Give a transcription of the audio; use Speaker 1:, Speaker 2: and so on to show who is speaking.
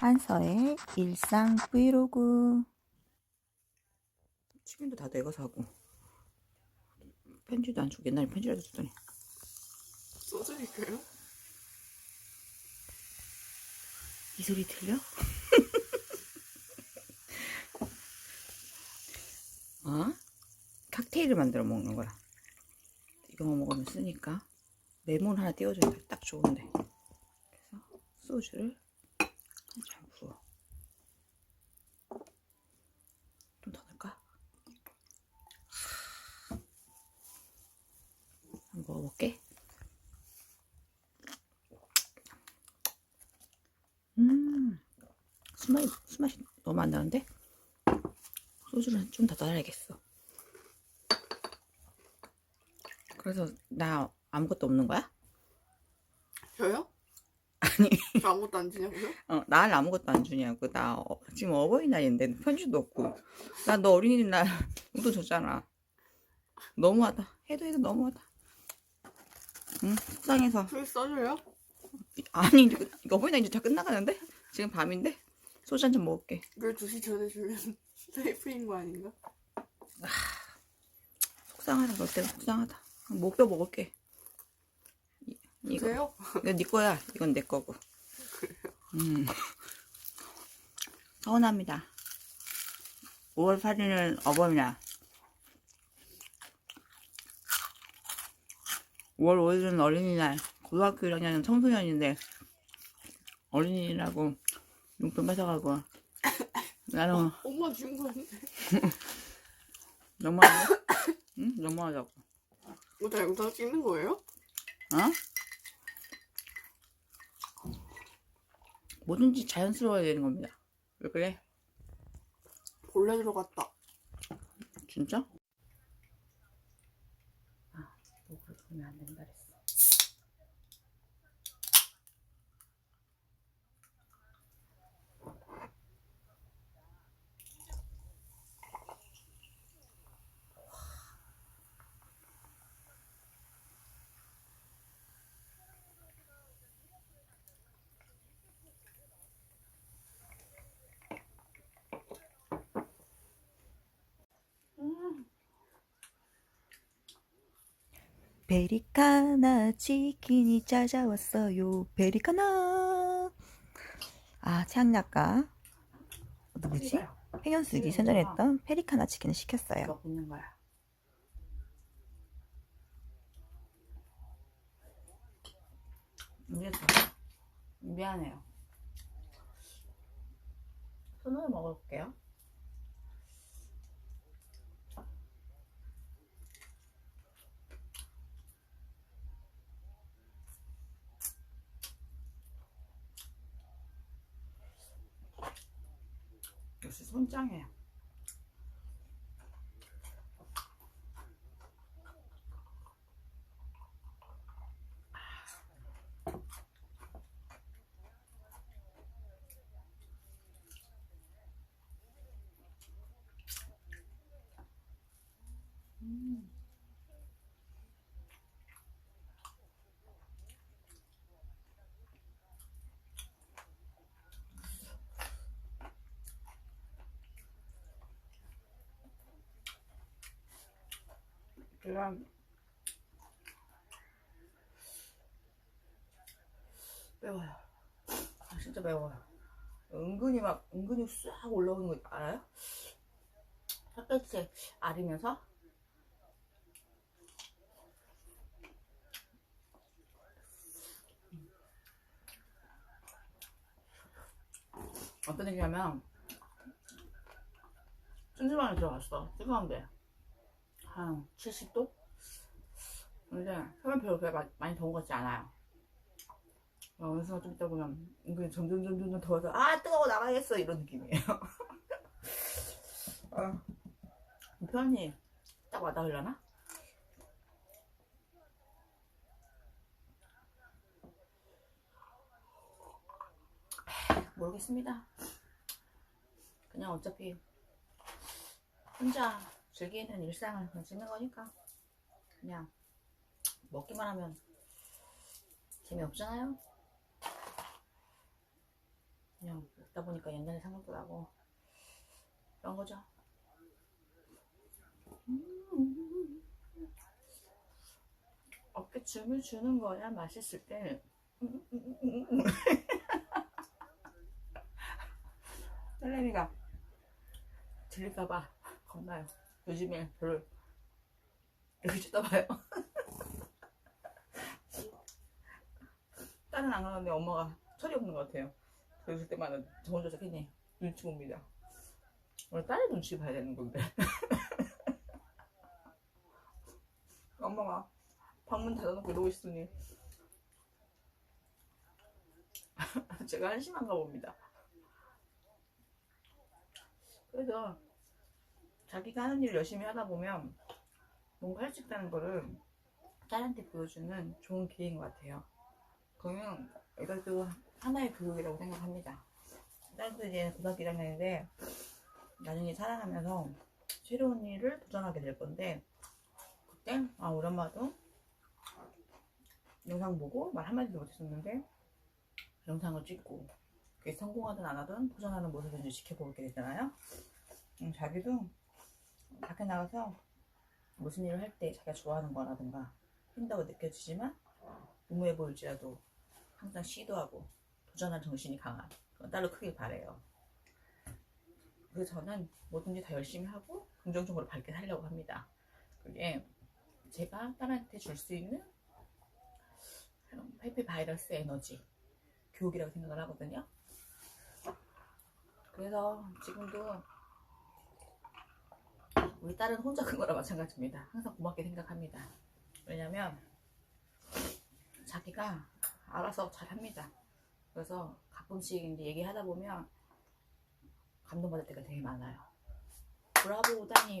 Speaker 1: 한서의 일상 브이로그
Speaker 2: 치킨도 다 내가 사고 편지도 안 주고 옛날에 편지라도 주더니
Speaker 3: 소주일까요?
Speaker 2: 이 소리 들려? 어? 칵테일을 만들어 먹는 거야 이거 먹으면 쓰니까 레몬 하나 띄워줘야 돼. 딱 좋은데 그래서 소주를 한잔 부어 좀 더 넣을까? 한번 먹어볼게 음, 술맛이, 술맛이 너무 안 나는데? 소주는 좀 더 따라야겠어. 그래서 나 아무것도 없는 거야?
Speaker 3: 저요?
Speaker 2: 아니,
Speaker 3: 저 아무것도 안 주냐고요?
Speaker 2: 어, 날 아무것도 안 주냐고. 나 어, 지금 어버이날인데 편지도 없고. 나 너 어린이날 용돈 줬잖아. 너무하다. 해도 해도 너무하다. 응, 속상해서.
Speaker 3: 술 써줘요?
Speaker 2: 아니, 이제 끝- 이거 어버이날 이제 다 끝나가는데? 지금 밤인데? 소주 한 잔 먹을게.
Speaker 3: 12시 전에 주면 세이프인 거 아닌가?
Speaker 2: 속상하다 너 때문에 속상하다 목뼈 먹을게 이- 이거 네 거야. 이건 내 거고. 음. 서운합니다. 5월 8일은 어버이날 5월 5일은 어린이날. 고등학교 1학년은 청소년인데 어린이라고 용돈 뺏어가고. 나는
Speaker 3: 엄마 준 건데.
Speaker 2: 너무하네. 응? 너무하다고.
Speaker 3: 이거 다 영상 찍는 거예요?
Speaker 2: 어? 뭐든지 자연스러워야 되는 겁니다. 왜 그래?
Speaker 3: 본래 들어갔다
Speaker 2: 진짜? 아, 너 그렇게 하면 안 된다 그랬어.
Speaker 1: 베리카나 치킨이 찾아왔어요 베리카나 아 최양약가 누구지? 팽현숙이 선전했던 페리카나 치킨을 시켰어요
Speaker 2: 먹고 있는 거야. 다 미안해요. 손으로 먹을게요. 역시 손짱이에요. 제가 매워요. 아, 진짜 매워요. 은근히 막 은근히 싹 올라오는 거 알아요? 햇볕에 아리면서 어떤 얘기냐면 찜질방에 들어갔어. 뜨거운데 한 70도? 근데 해면 별로 그렇게 마- 많이 더운 것 같지 않아요. 어, 어느 순간 좀 있다 보면 은근히 점점 점점 더워서 아 뜨거워 나가겠어 이런 느낌이에요. 아, 이 표현이 딱 와닿으려나? 모르겠습니다. 그냥 어차피 혼자 즐기는 일상을 그냥 찍는 거니까 그냥 먹기만 하면 재미없잖아요. 그냥 먹다 보니까 옛날에 생각도 나고 그런 거죠. 음. 어깨 춤을 추는 거야 맛있을 때. 딸내미가 들릴까봐 겁나요. 요즘에 별로 이렇게 쳐다봐요. 딸은 안 가는데 엄마가 철이 없는 것 같아요. 그랬을 때마다 저 혼자 괜히 눈치 봅니다. 오늘 딸의 눈치 봐야 되는 건데. 엄마가 방문 닫아놓고 이러고 있으니 제가 한심한가 봅니다. 그래서 자기가 하는 일을 열심히 하다 보면 뭔가 할 수 있다는 거를 딸한테 보여주는 좋은 기회인 것 같아요. 그러면 이것도 하나의 교육이라고 생각합니다. 딸도 이제 고등학교 1학년인데 나중에 살아가면서 새로운 일을 도전하게 될 건데 그때 아 우리 엄마도 영상 보고 말 한마디도 못했었는데 영상을 찍고 그게 성공하든 안 하든 도전하는 모습을 지켜보게 되잖아요. 음, 자기도 밖에 나가서 무슨 일을 할 때 자기가 좋아하는 거라든가 힘다고 느껴지지만 무모해 보일지라도 항상 시도하고 도전할 정신이 강한 그런 딸로 크길 바래요. 그래서 저는 뭐든지 다 열심히 하고 긍정적으로 밝게 살려고 합니다. 그게 제가 딸한테 줄 수 있는 해피 바이러스 에너지 교육이라고 생각을 하거든요. 그래서 지금도 우리 딸은 혼자 큰 거라 마찬가지입니다. 항상 고맙게 생각합니다. 왜냐면 자기가 알아서 잘 합니다. 그래서 가끔씩 이제 얘기하다 보면 감동받을 때가 되게 많아요. 브라보 따님